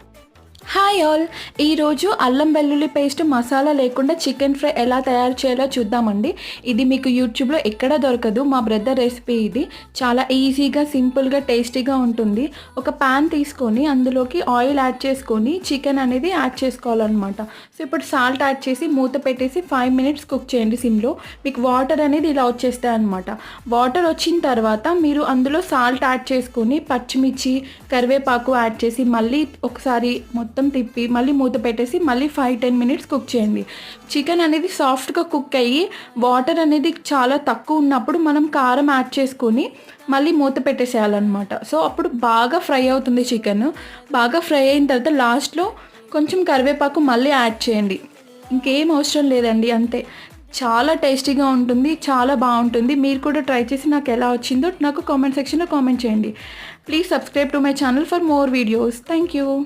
Thank you. Hi all ఈరోజు అల్లం వెల్లుల్లి పేస్ట్ మసాలా లేకుండా చికెన్ ఫ్రై ఎలా తయారు చేయాలో చూద్దామండి. ఇది మీకు యూట్యూబ్లో ఎక్కడ దొరకదు. మా బ్రదర్ రెసిపీ ఇది. చాలా ఈజీగా సింపుల్గా టేస్టీగా ఉంటుంది. ఒక ప్యాన్ తీసుకొని అందులోకి ఆయిల్ యాడ్ చేసుకొని చికెన్ అనేది యాడ్ చేసుకోవాలన్నమాట. సో ఇప్పుడు సాల్ట్ యాడ్ చేసి మూత పెట్టేసి ఫైవ్ మినిట్స్ కుక్ చేయండి సిమ్లో. మీకు వాటర్ అనేది ఇలా వచ్చేస్తాయి అనమాట వాటర్ వచ్చిన తర్వాత మీరు అందులో సాల్ట్ యాడ్ చేసుకొని పచ్చిమిర్చి కరివేపాకు యాడ్ చేసి మళ్ళీ ఒకసారి మొత్తం మొత్తం తిప్పి మళ్ళీ మూత పెట్టేసి మళ్ళీ ఫైవ్ టెన్ మినిట్స్ కుక్ చేయండి. చికెన్ అనేది సాఫ్ట్గా కుక్ అయ్యి వాటర్ అనేది చాలా తక్కువ ఉన్నప్పుడు మనం కారం యాడ్ చేసుకొని మళ్ళీ మూత పెట్టేసేయాలన్నమాట. సో అప్పుడు బాగా ఫ్రై అవుతుంది చికెన్ బాగా ఫ్రై అయిన తర్వాత లాస్ట్లో కొంచెం కరివేపాకు మళ్ళీ యాడ్ చేయండి. ఇంకేం అవసరం లేదండి అంతే. చాలా టేస్టీగా ఉంటుంది చాలా బాగుంటుంది. మీరు కూడా ట్రై చేసి నాకు ఎలా వచ్చిందో నాకు కామెంట్ సెక్షన్లో కామెంట్ చేయండి. Please subscribe to my channel for more videos thank you